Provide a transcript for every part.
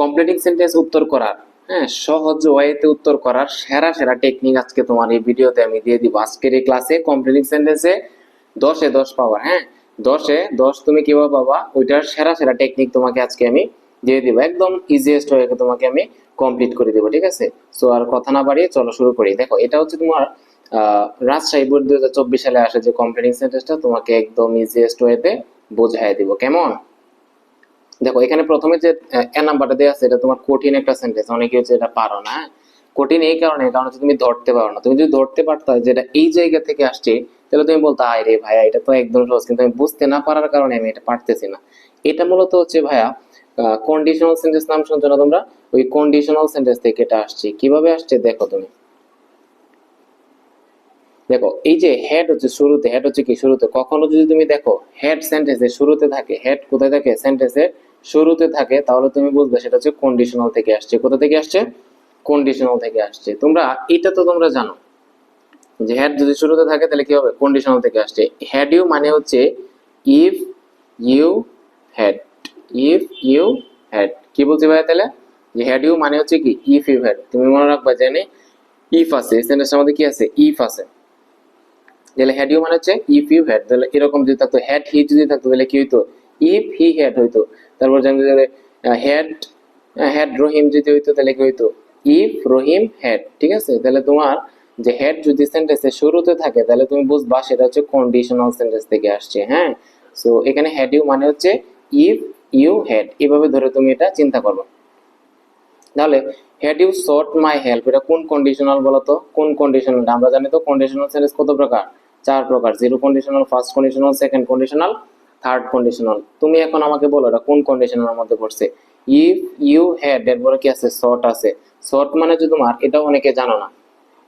Completing sentence উত্তর করার হ্যাঁ সহজ ওয়েতে উত্তর করার সেরা সেরা টেকনিক আজকে তোমার এই ভিডিওতে আমি দিয়ে দিব। আজকের এই ক্লাসে কমপ্লিটিং সেন্টেন্সে দশে দশ পাওয়ার হ্যাঁ দশে দশ তুমি কীভাবে পাবা? ওইটার সেরা সেরা টেকনিক তোমাকে আজকে আমি দিয়ে দিব। একদম ইজিয়েস্ট ওয়ে তোমাকে আমি কমপ্লিট করে দেবো, ঠিক আছে? সো আর কথা না বাড়িয়ে চলো শুরু করি। দেখো, এটা হচ্ছে তোমার রাজশাহী বোর্ড দুই হাজার চব্বিশ সালে আসে যে কমপ্লিটিং সেন্টেন্সটা তোমাকে একদম ইজিয়েস্ট ওয়েতে বোঝাই দিব। কেমন? দেখো, এখানে প্রথমে যে, এ নাম্বারটা দেওয়া আছে, এটা তোমার কঠিন একটা সেন্টেন্স অনেকে হচ্ছে এটা পারো না? কঠিন এই কারণে, কারণ হচ্ছে তুমি ধরতে পারো না। তুমি যদি ধরতে পারতা যেটা এই জায়গা থেকে আসছে, তাহলে তুমি বলতো আয় রে ভাইয়া, এটা তো একদম সহজ কিন্তু আমি বুঝতে না পারার কারণে আমি এটা পারতেছি না। এটা মূলত হচ্ছে ভাইয়া কন্ডিশনাল সেন্টেন্স নাম শুনছো না তোমরা? ওই কন্ডিশনাল সেন্টেন্স থেকে এটা আসছে। কীভাবে আসছে, দেখো তুমি। দেখো, এই যে হেড হচ্ছে শুরুতে হেড হচ্ছে কি শুরুতে? কখনো যদি তুমি দেখো হেড সেন্টেন্সের শুরুতে থাকে হেড কোথায় থাকে? সেন্টেন্সের শুরুতে থাকে, তাহলে তুমি বুঝবে সেটা হচ্ছে কন্ডিশনাল থেকে আসছে। কোথা থেকে আসছে? কন্ডিশনাল থেকে আসছে। তোমরা, এটা তো তোমরা জানো। যে হেড যদি শুরুতে থাকে, তাহলে কি হবে? কন্ডিশনাল থেকে আসছে। হ্যাড ইউ মানে হচ্ছে if you had if you had কি বলছি ভাই তাহলে? যে হ্যাড ইউ মানে হচ্ছে কি ইফ ইউ হ্যাড তুমি মনে রাখবা জানি ইফ আছে। সেন্টেন্সের মধ্যে কি আছে? ইফ আছে। তাহলে হ্যাড ইউ মানে হচ্ছে ইফ ইউ হ্যাড তাহলে এরকম যদি থাকতো হ্যাড হি যদি থাকতো, তাহলে কি হইতো? ইফ হি হ্যাড হইতো। তারপর জানতে গেলে হ্যাড হ্যাড রহিম যদি হইতো, তাহলে কি হইতো? ইফ রহিম হ্যাড ঠিক আছে? তাহলে তোমার যে হেড যদি সেন্টেন্সের শুরুতে থাকে, তাহলে তুমি বুঝবা সেটা হচ্ছে কন্ডিশনাল সেন্টেন্স থেকে আসছে হ্যাঁ? সো এখানে হ্যাড ইউ মানে হচ্ছে ইফ ইউ হ্যাড এভাবে ধরে তুমি এটা চিন্তা করবে। তাহলে had you sought my help এটা কোন কন্ডিশনাল বলতো? কোন কন্ডিশনাল আমরা জানি তো কন্ডিশনাল সেন্টেন্স কত প্রকার? চার প্রকার zero conditional first conditional second conditional third conditional তুমি এখন আমাকে বলো এটা কোন কন্ডিশনাল মধ্যে পড়ছে? ইফ ইউ হ্যাড এরপরে কি আছে? শর্ট আছে। সট মানে হচ্ছে তোমার এটা অনেকে জানো না।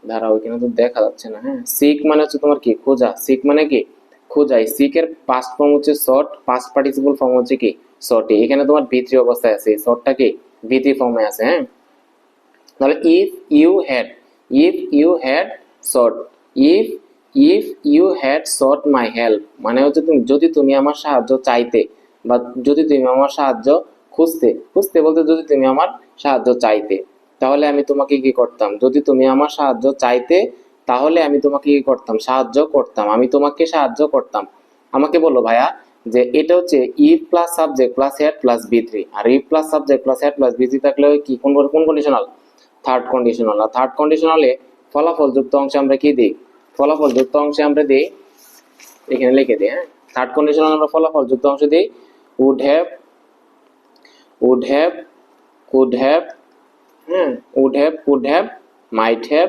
দাঁড়াও এখানে তো দেখা যাচ্ছে না হ্যাঁ? সিক মানে হচ্ছে তোমার কি? খোঁজা। সিক মানে কি? খোঁজাই। সিকের পাস্ট ফর্ম হচ্ছে শর্ট পাস্ট পার্টিসিপল ফর্ম হচ্ছে কি? শর্টে এখানে তোমার ভিত্রি অবস্থায় আছে। শর্টটা কি? ভিত্রি ফর্মে আছে হ্যাঁ? তাহলে if you had if you had sought if if you had sought my help মানে হচ্ছে তুমি, যদি তুমি আমার সাহায্য চাইতে বা যদি তুমি আমার সাহায্য খুঁজতে খুঁজতে বলতে যদি তুমি আমার সাহায্য চাইতে, তাহলে আমি তোমাকে কি করতাম? যদি তুমি আমার সাহায্য চাইতে, তাহলে আমি তোমাকে কি করতাম? সাহায্য করতাম, আমি তোমাকে সাহায্য করতাম। আমাকে বলো ভাইয়া যে এটা হচ্ছে if plus subject plus had plus V three R if plus subject plus had plus V three থাকলে কি, কোন কোন কন্ডিশনাল থার্ড কন্ডিশনাল আর থার্ড কন্ডিশনালে ফলাফল যুক্ত অংশে আমরা কি দিই? ফলাফল যুক্ত অংশে আমরা দিই। এখানে লিখে দিই হ্যাঁ? থার্ড কন্ডিশনাল আমরা ফলাফল যুক্ত অংশে দিই। Would have would have could have হ্যাঁ? Would have could have might have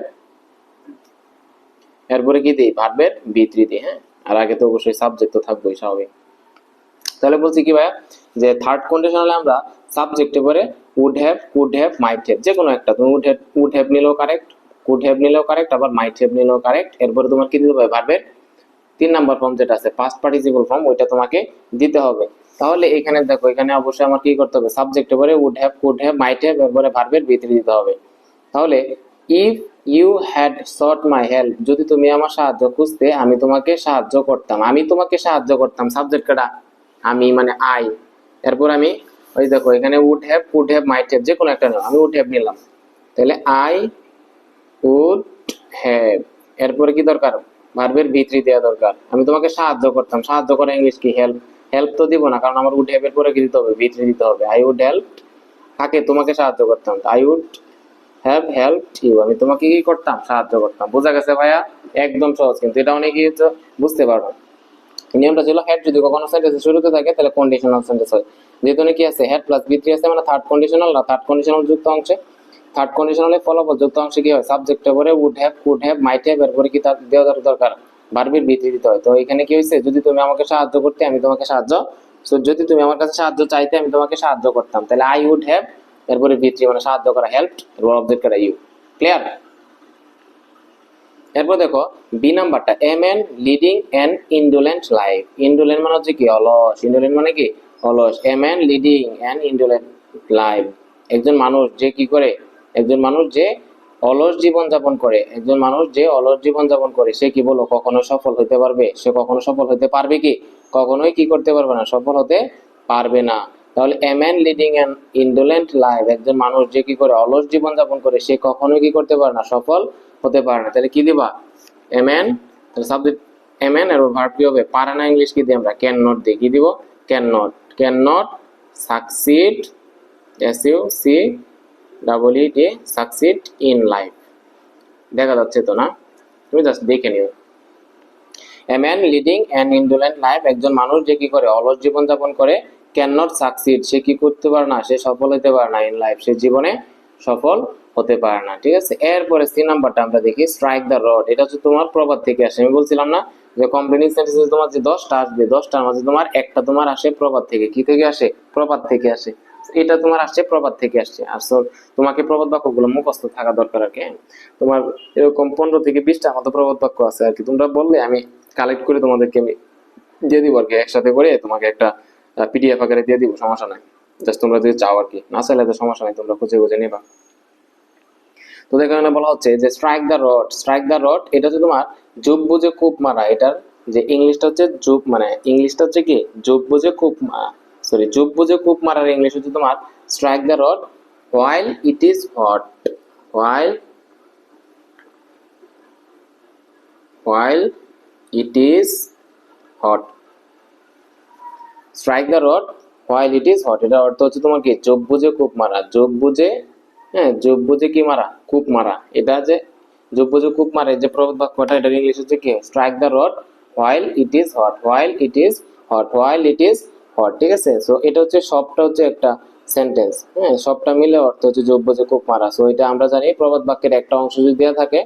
এরপরে কি দিই? ভার্বের বিতরি দিই হ্যাঁ? আর আগে তো অবশ্যই সাবজেক্ট তো থাকবোই, স্বাভাবিক। তাহলে বলছি কি ভাইয়া? যে থার্ড কন্ডিশনালে আমরা সাবজেক্টে পরে would have could have might have যে কোনো একটা, তুমি উড হ্যাভ উড হ্যাভ নিলেও কারেক্ট কুড হ্যাভ নিলেও কারেক্ট আবার মাইট হ্যাভ নিলেও কারেক্ট এরপরে তোমার কি দিতে হবে? ভার্বের তিন নাম্বার ফর্ম যেটা আছে পাস্ট পার্টিসিপল ফর্ম ওইটা তোমাকে দিতে হবে। তাহলে এখানে দেখো, এখানে অবশ্যই আমার কি করতে হবে? সাবজেক্টে পরে would have could have might have এরপরে ভার্বের ভিতরে দিতে হবে। তাহলে if you had sought my help যদি তুমি আমার সাহায্য খুঁজতে, আমি তোমাকে সাহায্য করতাম। আমি তোমাকে সাহায্য করতাম সাবজেক্ট কাটা আমি মানে আই এরপর আমি, ওই দেখো, এখানে would have could have might have যে কোনো একটা আমি উড হ্যাভ নিলাম। তাহলে আই উড হ্যাভ এরপরে কি দরকার? ভার্বের ভিতরি দেওয়া দরকার। আমি তোমাকে সাহায্য করতাম। সাহায্য করা ইংলিশ কি? হেল্প হেল্প তো দিব না, কারণ আমার উড এর পরে কি দিতে হবে? ভিতরি দিতে হবে। আই উড হেল্প কাকে? তোমাকে সাহায্য করতাম। I would have help you আমি তোমাকে কি করতাম? সাহায্য করতাম। বোঝা গেছে ভাইয়া? একদম সহজ, কিন্তু এটা অনেকেই বুঝতে পারবে না। নিয়মটা ছিল হেড যদি কখনো সেন্টেন্সের শুরুতে থাকে, তাহলে কন্ডিশনাল সেন্টেন্স হয়। যেহেতু কি আছে হেড প্লাস বি আছে মানে থার্ড কন্ডিশনাল না থার্ড কন্ডিশনাল যুক্ত অংশে। থার্ড কন্ডিশনালে ফলাফল যুক্ত অংশে কি হয়? সাবজেক্টের পরে would have could have might have এরপরে কি তার দেওয়া দর- দরকার? বারবির বি দিতে হয়। তো এখানে কি হয়েছে? যদি তুমি আমাকে সাহায্য করতে, আমি তোমাকে সাহায্য so, যদি তুমি আমার কাছে সাহায্য চাইতে, আমি তোমাকে সাহায্য করতাম। তাহলে আই উড হ্যাভ এরপরে বি থ্রি মানে সাহায্য করা হেল্প এরপর অবজেক্ট করা ইউ ক্লিয়ার এরপর দেখো বি নাম্বারটা a man leading an indolent life indolent মানে হচ্ছে কি? অলস। ইন্ডোলেন্ট মানে কি? অলস। A man leading an indolent life একজন মানুষ যে কি করে একজন মানুষ যে অলস জীবন যাপন করে, একজন মানুষ যে অলস জীবন যাপন করে, সে কি বলো কখনো সফল হতে পারবে? সে কখনো সফল হতে পারবে কি? কখনোই কি করতে পারবে না, সফল হতে পারবে না। তাহলে a man leading an indolent life একজন মানুষ যে কি করে অলস জীবন যাপন করে, সে কখনোই কি করতে পারে না, সফল হতে পারে না। তাহলে কি দিবা? এ ম্যান তাহলে সাবজেক্ট এ ম্যান আর ভার্ব কি হবে? পারে না ইংলিশ কি দিই আমরা? ক্যান নট দিই। কি দিব? Can not can not succeed S U C double E D succeed in life দেখা যাচ্ছে তো না? তুমি জাস্ট দেখে নিও। A man leading an indolent life একজন মানুষ যে কি করে অলস জীবন যাপন করে ক্যান নট সাকসিড সে কি করতে পারে না, সে সফল হতে পারে না ইন লাইফ সে জীবনে সফল হতে পারে না, ঠিক আছে? এরপরে সি নাম্বারটা আমরা দেখি স্ট্রাইক দ্য রড এটা হচ্ছে তোমার প্রবাদ থেকে আসে। আমি বলছিলাম না যে কমপ্লেনিং সেন্টেন্সে তোমার যে দশটা আসবে, দশটার মাঝে তোমার একটা তোমার আসে প্রবাদ থেকে। কি থেকে আসে? প্রবাদ থেকে আসে। এটা তোমার আসছে, প্রবাদ থেকে আসছে। আর so তোমাকে প্রবাদ বাক্যগুলো মুখস্থ থাকা দরকার আর কি হ্যাঁ? তোমার এরকম পনেরো থেকে বিশটা মতো প্রবাদ বাক্য আছে আর কি। তোমরা বললে আমি কালেক্ট করে তোমাদেরকে আমি দিয়ে দিব আর কি, একসাথে করে তোমাকে একটা পিডিএফ আকারে দিয়ে দিব, সমস্যা নাই। জাস্ট তোমরা যদি চাও আর কি। না চাইলে তো সমস্যা নাই, তোমরা খুঁজে খুঁজে নেবা। তো এখানে বলা হচ্ছে যে strike the rod strike the rod এটা হচ্ছে তোমার যুগ বুঝে কূপ মারা, এটার যে ইংলিশটা হচ্ছে যুগ মানে ইংলিশটা হচ্ছে কি? যুগ বুঝে কূপ মারা সরি যুগ বুঝে কূপ মারার ইংলিশ হচ্ছে তোমার strike the rod while it is hot while while it is hot strike the rod while it is hot এটার অর্থ হচ্ছে তোমার কি যোগ বুঝে কূপ মারা যোগ বুঝে হ্যাঁ যোগ বুঝে কি মারা? কূপ মারা, এটা যে যোগ বুঝে কূপ মারে, যে প্রবাদ বাক্যটা, এটার ইংলিশ হচ্ছে কি? Strike the rod while it is hot while it is hot while it is hot ঠিক আছে? সো এটা হচ্ছে সবটা হচ্ছে একটা সেন্টেন্স হ্যাঁ? সবটা মিলে অর্থ হচ্ছে যোগ বুঝে কূপ মারা। সো এটা আমরা জানি প্রবাদ বাক্যের একটা অংশ যদি দেওয়া থাকে,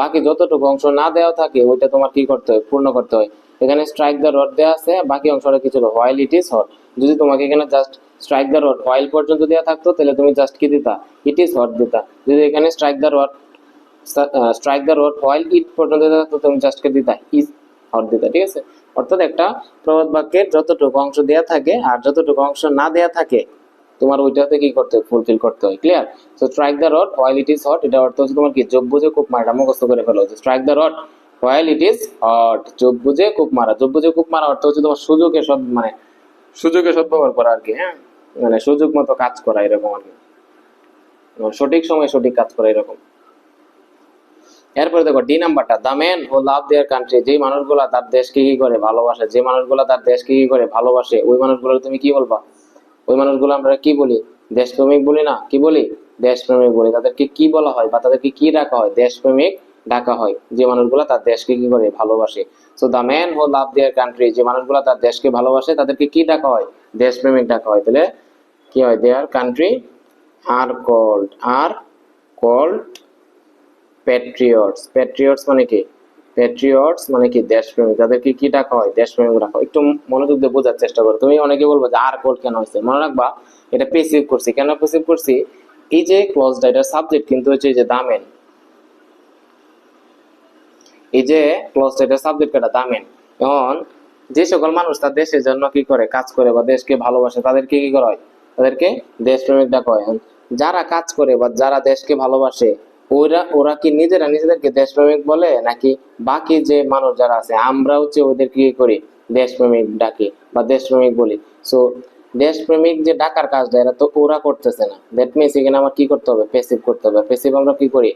বাকি যতটুকু অংশ না দেওয়া থাকে, ওইটা তোমার কি করতে হয়? পূর্ণ করতে হয়। এখানে স্ট্রাইক দ্য রড দেওয়া আছে, বাকি অংশটা কি ছিল? হোয়াইল ইট ইজ হট যদি তোমাকে এখানে just strike the rod while পর্যন্ত দেওয়া থাকতো, তাহলে তুমি জাস্ট কি দিতা? ইট ইজ হট দিতা। যদি এখানে strike the rod strike the rod while it পর্যন্ত দেওয়া থাকতো, তুমি জাস্ট কে দিতা? ইজ হট দিতা, ঠিক আছে? অর্থাৎ একটা প্রবাদ বাক্যের যতটুকু অংশ দেওয়া থাকে আর যতটুকু অংশ না দেওয়া থাকে, তোমার ওইটাতে কি করতে ফুলফিল করতে হয় clear so strike the rod while it is hot এটা অর্থ হচ্ছে তোমার কি? যোগ বুঝে খুব মারা, মুখস্থ করে ফেলো। Strike the rod while it is hot যোগ বুঝে খুব মারা। যোগ বুঝে খুব মারা অর্থ হচ্ছে তোমার সুযোগে সব মানে সুযোগে সদ্ব্যবহার করা আর কি হ্যাঁ? মানে সুযোগ মতো কাজ করা এরকম আর কি। সঠিক সময়ে সঠিক কাজ করা এরকম। এরপরে দেখো ডি নাম্বারটা the man who love their country যে মানুষগুলা তার দেশকে কি করে ভালোবাসে যে মানুষগুলা তার দেশকে কি করে ভালোবাসে, ওই মানুষগুলো তুমি কি বলবা? ওই মানুষগুলো আমরা কি বলি? দেশপ্রেমিক বলি না? কি বলি? দেশপ্রেমিক বলি। তাদেরকে কি বলা হয় বা তাদেরকে কি ডাকা হয়? দেশপ্রেমিক ডাকা হয়, যে মানুষগুলো তার দেশকে কি করে ভালোবাসে। So the man who love their country যে মানুষগুলো তার দেশকে ভালোবাসে, তাদেরকে কি ডাকা হয়? দেশপ্রেমিক ডাকা হয়। তাহলে কি হয়? Their country are called are called patriots patriots মানে কি? প্যাট্রিয়টস মানে কি? দেশপ্রেমিক তাদেরকে কি ডাকা হয়? দেশপ্রেমিক হয়। একটু মনোযোগ দিয়ে বোঝার চেষ্টা করো। তুমি অনেকে বলব যে আর কোড কেন হয়েছে? মনে রাখবা, এটা পেসিভ করছি। কেন পেসিভ করছি? এই যে ক্লজটা এটার সাবজেক্ট কিন্তু হচ্ছে যে দামেন। এই যে ক্লজটা এটার সাবজেক্ট এটা দামেন। এখন যে সকল মানুষ তার দেশের জন্য কি করে? কাজ করে বা দেশকে ভালোবাসে, তাদেরকে কি করা হয়? তাদেরকে দেশপ্রেমিক ডাকা হয়। যারা কাজ করে বা যারা দেশকে ভালোবাসে ওরা ওরা কি নিজেরা নিজেদেরকে দেশপ্রেমিক বলে? নাকি বাকি যে মানুষ যারা আছে, আমরা হচ্ছে ওদেরকে কি করি? দেশপ্রেমিক ডাকি বা দেশপ্রেমিক বলি। সো দেশপ্রেমিক যে ডাকার কাজটা এরা তো ওরা করতেছে না। দ্যাট মিনস এখানে আমার কি করতে হবে? পেসিভ করতে হবে। পেসিভ আমরা কি করি?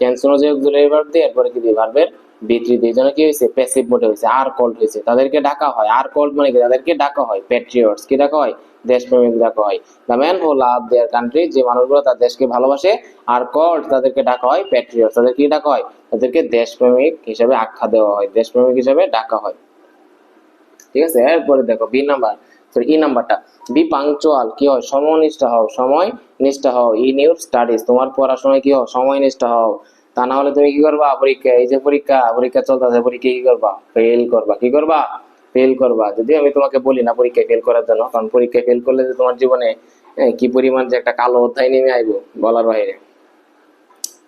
টেনশন অনুযায়ী ভার্ব দিয়ে, এরপরে কি দিই ভার্বের বি3 দিয়ে জন্য কি হয়েছে? প্যাসিভ মোডে হয়েছে আর কল্ড হয়েছে। তাদেরকে ডাকা হয়। আর কল্ড মানে কি? তাদেরকে ডাকা হয়। প্যাট্রিয়টস কি ডাকা হয়? দেশপ্রেমিক ডাকা হয়। The man who love their country যে মানুষগুলো তার দেশকে ভালোবাসে আর কল্ড তাদেরকে ডাকা হয় প্যাট্রিয়টস তাদের কি ডাকা হয়? তাদেরকে দেশপ্রেমিক হিসেবে আখ্যা দেওয়া হয়। দেশপ্রেমিক হিসেবে ডাকা হয়। ঠিক আছে? এরপরে দেখো বি নাম্বার সরি ই নাম্বারটা বি পাংচুয়াল কি হয়? সময়নিষ্ঠ হও। সময় নিষ্ঠা হও। ইন ইউর স্টাডিজ তোমার পড়াশোনায় কি হও? সময় নিষ্ঠা হও। তা না হলে তুমি কি করবা? পরীক্ষা, এই যে পরীক্ষা পরীক্ষা চলতেছে, পরীক্ষা কি করবা? ফেল করবা। কি করবা? ফেল করবা। যদি আমি তোমাকে বলি না পরীক্ষায় ফেল করার জন্য, কারণ পরীক্ষায় ফেল করলে যে তোমার জীবনে কি পরিমাণ যে একটা কালো অধ্যায় নেমে আইবো বলার বাইরে।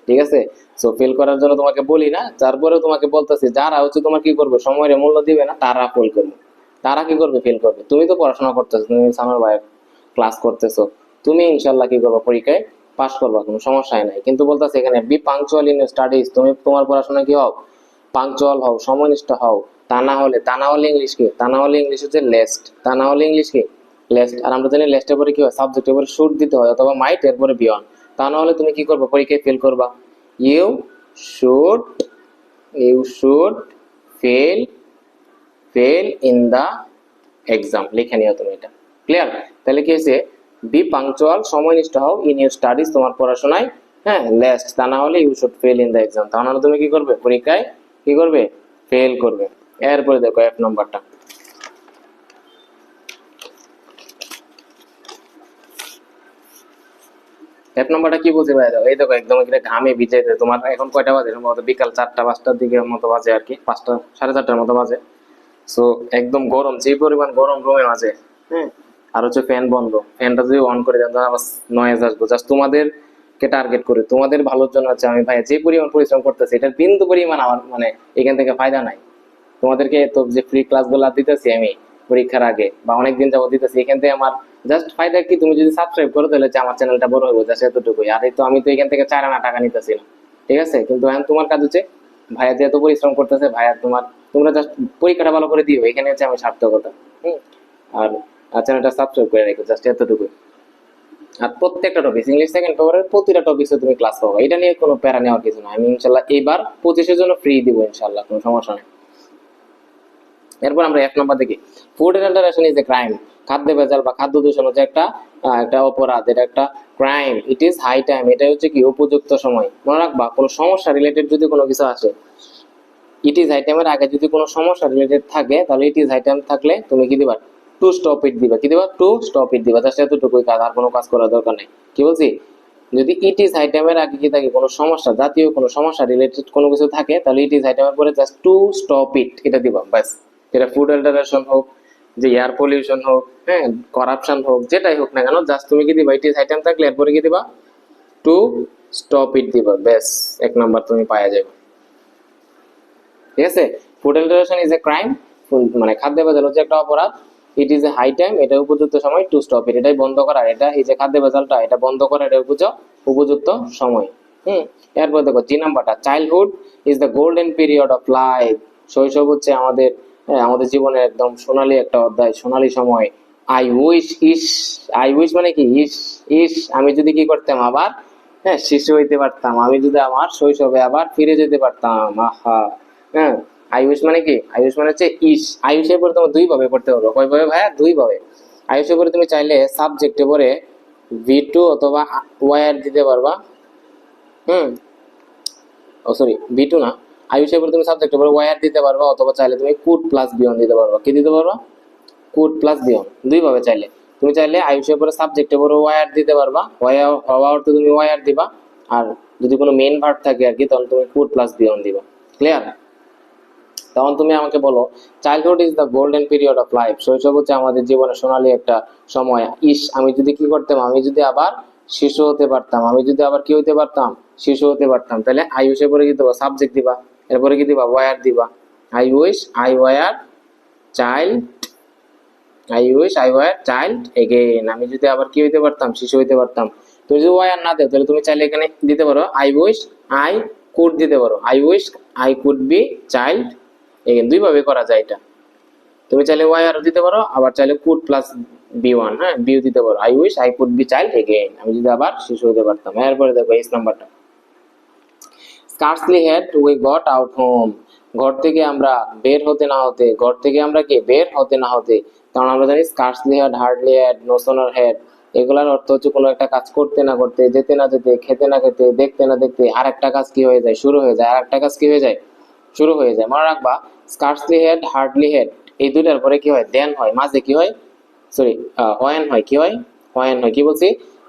ঠিক আছে? সো ফেল করার জন্য তোমাকে বলি না, তারপরেও তোমাকে বলতেছি, যারা হচ্ছে তোমার কি করবে? সময়ের মূল্য দিবে না, তারা ফেল করবে। তারা কি করবে? ফেল করবে। তুমি তো পড়াশোনা করতেছো, তুমি সামার ভাইয়ের ক্লাস করতেছো। তুমি ইনশাল্লাহ কি করবে? পরীক্ষায় পাস করবা, কোনো সমস্যাই নাই। কিন্তু বলতেছে এখানে বি পাংচুয়াল ইন স্টাডিজ তুমি তোমার পড়াশোনা কি হও? পাংচুয়াল হও সময়নিষ্ঠ হও। তা না হলে, তা না হলে ইংলিশ কি? তা না হলে ইংলিশ হচ্ছে লেস্ট তা না হলে ইংলিশ কি? লেস্ট আর আমরা জানি লেস্টের পরে কি হয়? সাবজেক্টের পরে শুড দিতে হয়, অথবা মাইট এরপরে বিয়ন তা না হলে তুমি কি করবে? পরীক্ষায় ফেল করবা। You should you should fail fail in the exam লিখে নিও তুমি এটা। ক্লিয়ার তাহলে কি হয়েছে? বি পাংচুয়াল সময়নিষ্ঠ হও ইন ইউর স্টাডিজ তোমার পড়াশোনায় হ্যাঁ লেস্ট তা না হলে you should fail in the exam তা না হলে তুমি কি করবে? পরীক্ষায় কি করবে? ফেল করবে। এরপরে দেখো এক নম্বরটা এক নম্বরটা কি বলছে ভাই এই দেখো একদম এখানে ঘামে ভিজাইতে তোমার এখন কয়টা বাজে? সম্ভবত বিকাল চারটা, পাঁচটার দিকে মতো বাজে আর কি। পাঁচটা, সাড়ে চারটার মতো বাজে। সো একদম গরম, যে পরিমাণ গরম রুমের মাঝে হ্যাঁ আর হচ্ছে ফ্যান বন্ধ। ফ্যানটা যদি অন করে দেন, তাহলে আবার নয়েজ আসব। জাস্ট তোমাদেরকে টার্গেট করে। তোমাদের ভালোর জন্য হচ্ছে আমি ভাই যে পরিমাণ পরিশ্রম করতেছি, এটার বিন্দু পরিমাণ আমার মানে এখান থেকে ফায়দা নাই। তোমাদেরকে তো যে ফ্রি ক্লাসগুলো দিতেছি আমি পরীক্ষার আগে বা অনেকদিন যাবত দিতেছি, এখান থেকে আমার জাস্ট ফায়দা কি? তুমি যদি সাবস্ক্রাইব করো, তাহলে হচ্ছে আমার চ্যানেলটা বড় হইব জাস্ট এতটুকুই। আর এই তো আমি তো এখান থেকে চার আনা টাকা নিতেছি না। ঠিক আছে? কিন্তু এখন তোমার কাজ হচ্ছে, ভাইয়া যেহেতু পরিশ্রম করতেছে, ভাইয়া তোমার, তোমরা জাস্ট পরীক্ষাটা ভালো করে দিও। এখানে হচ্ছে আমি সার্থকতা। হুম? আর চ্যানেলটা সাবস্ক্রাইব করে রেখো জাস্ট এতটুকুই। আর প্রত্যেকটা টপিক ইংলিশ সেকেন্ড পেপারের প্রতিটা টপিক্সে তুমি ক্লাস পাবো। এটা নিয়ে কোনো প্যারা নেওয়ার কিছু না। আমি ইনশাল্লাহ এবার পঁচিশের জন্য ফ্রি দিব ইনশাল্লাহ, কোনো সমস্যা নেই। এরপর আমরা এক নম্বর দেখি। Food adulteration is a crime খাদ্য ভেজাল বা খাদ্য দূষণ হচ্ছে একটা একটা অপরাধ, এটা একটা crime it is high time এটা হচ্ছে কি উপযুক্ত সময়। মনে রাখবা, কোনো সমস্যা রিলেটেড যদি কোনো কিছু আসে ইট ইজ হাই টাইমের আগে যদি কোনো সমস্যা রিলেটেড থাকে, তাহলে ইট ইজ হাই টাইম থাকলে তুমি কি দিবা? টু স্টপ ইট দিবা। কি দিবা? টু স্টপ ইট দিবা। জাস্ট এতটুকুই কাজ, আর কোনো কাজ করার দরকার নেই। কি বলছি? যদি ইট ইজ হাই টাইমের আগে কি থাকে কোনো সমস্যা, জাতীয় কোনো সমস্যা রিলেটেড কোনো কিছু থাকে, তাহলে ইট ইজ হাই টাইমের পরে জাস্ট টু স্টপ ইট এটা দিবা। ব্যাস। এটা ফুড অ্যাল্টারেশন হোক, যে এয়ার পলিউশন হোক হ্যাঁ করাপশন হোক, যেটাই হোক না কেন জাস্ট তুমি কি দিবা? ইট ইজ হাই টাইম থাকলে এরপরে কি দিবা? টু স্টপ ইট দিবা। ব্যাস, এক নাম্বার তুমি পাওয়া যাবে ঠিক আছে? Food alteration is a crime মানে খাদ্য বাজার হচ্ছে একটা অপরাধ। It is a high time এটা উপযুক্ত সময় টু স্টপ ইট এটাই বন্ধ করার এটা এই যে খাদ্য ভেজালটা এটা বন্ধ করার এটা উপযুক্ত উপযুক্ত সময়। হুম? এরপর দেখো জি নাম্বারটা childhood is the golden period of life শৈশব হচ্ছে আমাদের হ্যাঁ, আমাদের জীবনের একদম সোনালী একটা অধ্যায় সোনালী সময়। I wish is I wish মানে কি? ইস ইস আমি যদি কি করতাম আবার? হ্যাঁ শিশু হইতে পারতাম। আমি যদি আমার শৈশবে আবার ফিরে যেতে পারতাম। আহা হ্যাঁ। আয়ুষ মানে কি? আয়ুষ মানে হচ্ছে ইস। আয়ুষের পরে তোমার দুই ভাবে পড়তে পারব কয় ভাবে ভাইয়া? দুই ভাবে। আয়ুষের পরে তুমি চাইলে সাবজেক্টে পরে ভি টু অথবা ওয়ার দিতে পারবা। হুম? ও সরি ভি টু না। আয়ুষের পরে তুমি সাবজেক্টে পরে ওয়ার দিতে পারবা অথবা চাইলে তুমি কুট প্লাস বিয়ন দিতে পারবা। কি দিতে পারবা? কুট প্লাস বিয়ন দুই ভাবে চাইলে। তুমি চাইলে আয়ুষের পরে সাবজেক্টে পরে ওয়ার দিতে পারবা। ওয়ার হওয়া অর্থে তুমি ওয়ার দিবা। আর যদি কোনো মেন ভার্ব থাকে আর কি তখন তুমি কুট প্লাস বিয়ন দিবা। ক্লিয়ার তখন তুমি আমাকে বলো childhood is the golden period of life শৈশব হচ্ছে আমাদের জীবনে সোনালী একটা সময়। ইস, আমি যদি কি করতাম? আমি যদি আবার শিশু হতে পারতাম, আমি যদি আবার কি হতে পারতাম? শিশু হতে পারতাম। তাহলে আয়ুষে পরে কি দেবো? সাবজেক্ট দিবা। এরপরে কি দিবা? ওয়ার দিবা। I wish I were child I wish I were child again আমি যদি আবার কি হইতে পারতাম? শিশু হইতে পারতাম। তুমি যদি ওয়ার না দেও, তাহলে তুমি চাইলে এখানে দিতে পারো আই উইশ আই কুড দিতে পারো। I wish I could be child দুইভাবে করা যায় এটা। তুমি চাইলে ওয়াই আর দিতে পারো, আবার চাইলে কুড প্লাস বি ওয়ান হ্যাঁ? বিও দিতে পারো। I wish I could be child again আমি যদি আবার শিশু হতে পারতাম। এরপরে দেখো এস নাম্বারটা scarcely had we got out home ঘর থেকে আমরা বের হতে না হতে, ঘর থেকে আমরা কি? বের হতে না হতে। কারণ আমরা জানি scarcely had hardly had no sooner had এগুলার অর্থ হচ্ছে কোনো একটা কাজ করতে না করতে, যেতে না যেতে, খেতে না খেতে, দেখতে না দেখতে আর একটা কাজ কি হয়ে যায়? শুরু হয়ে যায়। আর একটা কাজ কি হয়ে যায়? শুরু হয়ে যায়। মনে রাখবা স্কার্সলি হেড হার্ডলি হেড এই দুইটার পরে কি হয়? দেন হয়। মাঝে কি হয়? সরি হয়েন হয় কি হয়? হয়েন হয় কি বলছি?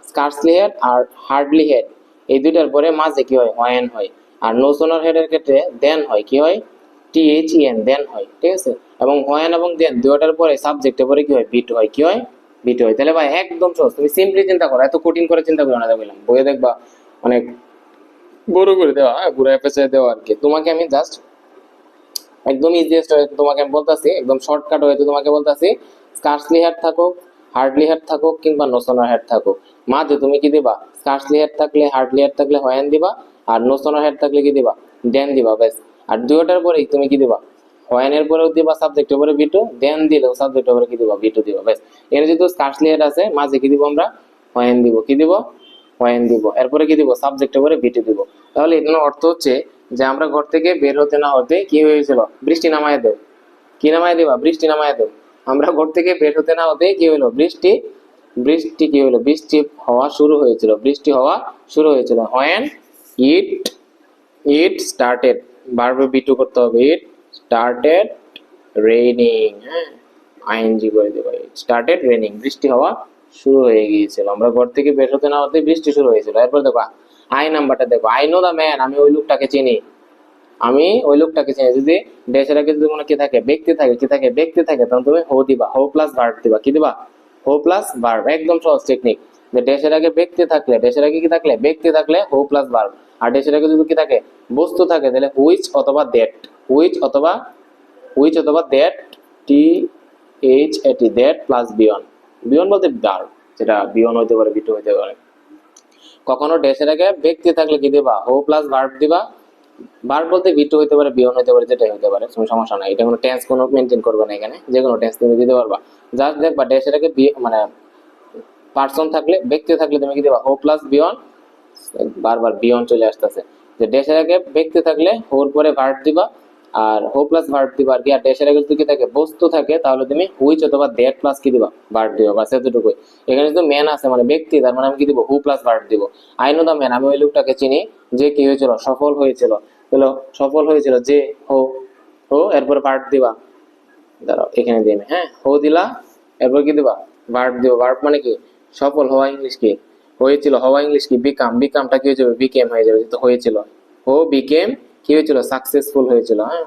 স্কার্সলি হেড আর হার্ডলি হেড এই দুইটার পরে মাঝে কি হয়? হয়েন হয়। আর নোসোনার হেডের ক্ষেত্রে দেন হয় কি হয়? টি এইচ এন দেন হয়। ঠিক আছে? এবং হয়েন এবং দেন দুইটার পরে সাবজেক্টের পরে কি হয়? বিট হয়। কি হয়? বিট হয়। তাহলে ভাই, একদম সহজ। তুমি সিম্পলি চিন্তা করো। এত কঠিন করে চিন্তা করো না বললাম বইয়ে দেখবা। অনেক বড় করে দেওয়া হ্যাঁ পুরো এফএসএ দেওয়া আর কি। তোমাকে আমি জাস্ট একদম ইজিয়েস্ট হয়ে তোমাকে আমি বলতাছি, একদম শর্টকাট হয়ে তোমাকে বলতাছি স্কার্সলি হেড থাকুক হার্ডলি হেড থাকুক কিংবা নোসোনার হেড থাকুক। মাঝে তুমি কি দিবা? স্কার্সলি হেড থাকলে হার্ডলি হেড থাকলে হয়েন দিবা, আর নোসোনার হেড থাকলে কি দিবা? ডেন দিবা, ব্যাস। আর দুইটার পরেই তুমি কি দিবা? হোয়েন এর পরেও দিবা সাবজেক্টের পরে বিটু দেন দিলেও সাবজেক্টের পরে কি দিবা? বিটু দিবা, ব্যাস। এর যেহেতু স্কার্সলি হেড আছে মাঝে কি দিব আমরা? হোয়েন দিব। কি দিব? হোয়েন দিব। এরপরে কি দিব? সাবজেক্টের পরে বিটু দিব। তাহলে এটার অর্থ হচ্ছে যে আমরা ঘর থেকে বের হতে না হতে কি হয়েছিল বৃষ্টি নামায় দেও। কি নামায় দেবা? বৃষ্টি নামায় দেও। আমরা ঘর থেকে বের হতে না হতে কি হলো বৃষ্টি বৃষ্টি কি হলো বৃষ্টি হওয়া শুরু হয়েছিল। বৃষ্টি হওয়া শুরু হয়েছিল। হোয়েন ইট ইট স্টার্টেড বারবার বিটু করতে হবে। ইট স্টার্টেড রেইনিং হ্যাঁ? আইএনজি করে দেবো। স্টার্টেড রেইনিং বৃষ্টি হওয়া শুরু হয়ে গিয়েছিল। আমরা ঘর থেকে বের হতে না হতে বৃষ্টি শুরু হয়েছিল। এরপর দেখো, আই নাম্বারটা দেখো। আই নো দ্য ম্যান আমি ওই লোকটাকে চিনি। আমি ওই লোকটাকে চিনি। যদি দেশের আগে যদি কোনো কি থাকে, ব্যক্তি থাকে, কি থাকে, ব্যক্তি থাকে, তখন তুমি হো দিবা। হো প্লাস ভার্ব দিবা। কি দিবা? হো প্লাস ভার্ব একদম সহজ টেকনিক যে দেশের আগে ব্যক্তি থাকলে দেশের আগে কি থাকলে? ব্যক্তি থাকলে হো প্লাস ভার্ব আর দেশের আগে যদি কি থাকে, বস্তু থাকে, তাহলে হুইচ অথবা দ্যাট হুইচ অথবা হুইচ অথবা that T H A T that plus V one V one বলতে ভার্ব যেটা বিয়ন হইতে পারে, বিটু হইতে পারে। কখনো ড্যাশের আগে ব্যক্তি থাকলে কি দিবা? হো প্লাস ভার্ব দিবা। ভার্ব বলতে বিটু হইতে পারে বিয়ন হইতে পারে, যেটাই হইতে পারে, কোনো সমস্যা নাই। এটা কোনো টেন্স কোনো মেনটেন করবে না এখানে। যে কোনো টেন্স তুমি দিতে পারবা। জাস্ট দেখবা ড্যাশের আগে মানে পার্সন থাকলে, ব্যক্তি থাকলে তুমি কি দিবা? হো প্লাস বিয়ন বারবার বিয়ন চলে আসতেছে। যে ড্যাশের আগে ব্যক্তি থাকলে হোর পরে ভার্ব দিবা। আর হো প্লাস ভার্ব দিবা আর কি। আর ড্যাশের আগে যদি থাকে বস্তু থাকে তাহলে তুমি হুইচ অথবা দ্যাট প্লাস কি দিবা? ভার্ব দিবা বাস এতটুকুই। এখানে যদি ম্যান আছে মানে ব্যক্তি তার মানে আমি কি দিব? হু প্লাস ভার্ব দিব। আই নো দ্য ম্যান আমি ওই লোকটাকে চিনি যে কি হয়েছিল? সফল হয়েছিল। হলো সফল হয়েছিল যে হো হো এরপরে ভার্ব দিবা। দাঁড়াও এখানে আমি, হ্যাঁ হো দিলা এরপর কি দিবা? ভার্ব দিবা। ভার্ব মানে কি? সফল হওয়া ইংলিশ কি? হয়েছিল হওয়া ইংলিশ কি? বিকাম বিকামটা কি হয়ে যাবে? বিকেম হয়ে যাবে তো হয়েছিল। হো বিকেম কি হয়েছিল? সাকসেসফুল হয়েছিল হ্যাঁ?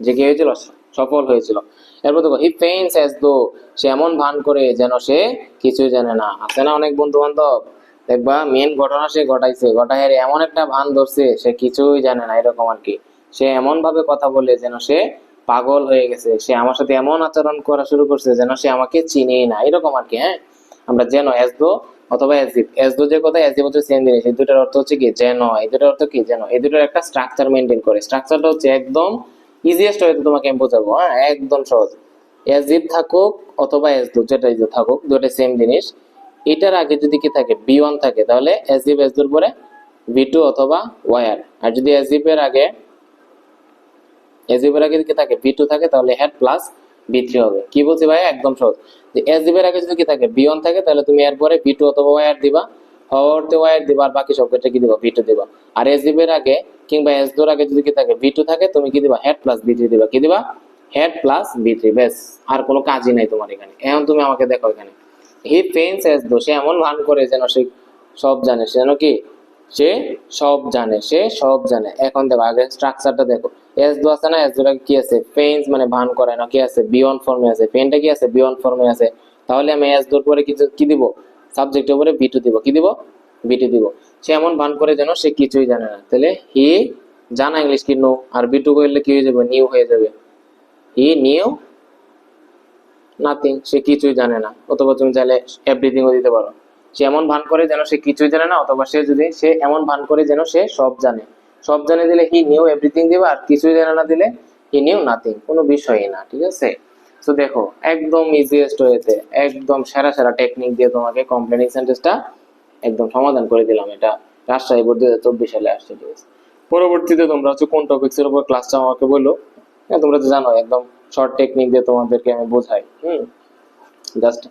যে কি হয়েছিল? সফল হয়েছিল। এরপর দেখো হি ফেইন্স অ্যাজ দো সে এমন ভান করে যেন সে কিছুই জানে না। আছে না অনেক বন্ধু বান্ধব দেখবা মেন ঘটনা সে ঘটাইছে। ঘটায় এমন একটা ভান ধরছে, সে কিছুই জানে না, এরকম আর কি। সে এমন ভাবে কথা বলে যেন সে পাগল হয়ে গেছে। সে আমার সাথে এমন আচরণ করা শুরু করছে যেন সে আমাকে চিনেই না, এরকম আর কি হ্যাঁ? আমরা যেন অ্যাজ দো অথবা অ্যাজিভ অ্যাজ দো যে কথা অ্যাজিভ হচ্ছে সেম জিনিস, এই দুটার অর্থ হচ্ছে কি, যেন, এই দুটার অর্থ কি, যেন, এই দুটার একটা স্ট্রাকচার মেনটেন করে। স্ট্রাকচারটা হচ্ছে একদম ইজিয়েস্ট হয়তো তোমাকে আমি বোঝাবো হ্যাঁ? একদম সহজ। অ্যাজিভ থাকুক অথবা অ্যাজ দো যেটাই যে থাকুক দুটো সেম জিনিস। এটার আগে যদি কি থাকে বি ওয়ান থাকে, তাহলে অ্যাজিভ অ্যাজ দুর পরে বি টু অথবা ওয়ার আর যদি অ্যাজিভ এর আগে অ্যাজিভ এর আগে কি থাকে বি টু থাকে, তাহলে হেড প্লাস বি থ্রি হবে। কি বলছি ভাই? একদম সহজ। যে অ্যাজিভ এর আগে যদি কি থাকে বি ওয়ান থাকে, তাহলে তুমি এরপরে বি টু অথবা ওয়ার দিবা হওয়ারতে ওয়ার দিবা, আর বাকি সব ক্ষেত্রে কি দিবা? বি টু দিবা। আর অ্যাজিভ এর আগে, কিংবা এস দোর আগে যদি কি থাকে বি টু থাকে, তুমি কি দিবা? হেড প্লাস বি থ্রি দিবা। কি দিবা? হেড প্লাস বি থ্রি ব্যাস। আর কোনো কাজই নাই তোমার এখানে। এখন তুমি আমাকে দেখো এখানে। হি ফেন্স এস দো সে এমন ভান করে যেন সে সব জানে। সে যেন কি সে সব জানে, সে সব জানে। এখন দেখো, আগে স্ট্রাকচারটা দেখো। এস দু আছে না? এস দুটা কি আছে? ফেন্স মানে ভান করে না। কি আছে? বিয়ন ফর্মে আছে। পেনটা কি আছে? বিয়ন ফর্মে আছে। তাহলে আমি এস দোর পরে কি কি দিব? সাবজেক্টের উপরে বিটু দিব। কি দিব? বিটু দিব। সে এমন ভান করে যেন সে কিছুই জানে না। তাহলে হি জানা ইংলিশ কি? নো আর বিটু করলে কি হয়ে যাবে? নিউ হয়ে যাবে। হি নিউ নাথিং সে কিছুই জানে না। অথবা তুমি চাইলে এভরিথিংও দিতে পারো। সে এমন ভান করে যেন সে কিছুই জানে না, অথবা সে যদি সে এমন ভান করে যেন সে সব জানে। সব জানে দিলে হি নিউ এভরিথিং দিবে, আর কিছুই জানে না দিলে হি নিউ নাথিং কোনো বিষয়ই না, ঠিক আছে? তো দেখো, একদম ইজিয়েস্ট হয়েছে একদম সেরা সেরা টেকনিক দিয়ে তোমাকে কমপ্লেনিং সেন্টেন্সটা একদম সমাধান করে দিলাম এটা। রাজশাহী বোর্ড দুই হাজার চব্বিশ সালে আসছে, ঠিক আছে? পরবর্তীতে তোমরা হচ্ছে কোন টপিক্সের উপর ক্লাসটা আমাকে বলল হ্যাঁ তোমরা তো জানো একদম শর্ট টেকনিক দিয়ে তোমাদেরকে আমি বোঝাই, হুম? জাস্ট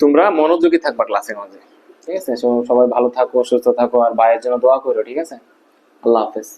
তোমরা মনোযোগী থাকবা ক্লাসের মাঝে। ঠিক আছে? সবাই ভালো থাকো, সুস্থ থাকো, আর ভাইয়ের জন্য দোয়া করো ঠিক আছে? আল্লাহ হাফেজ।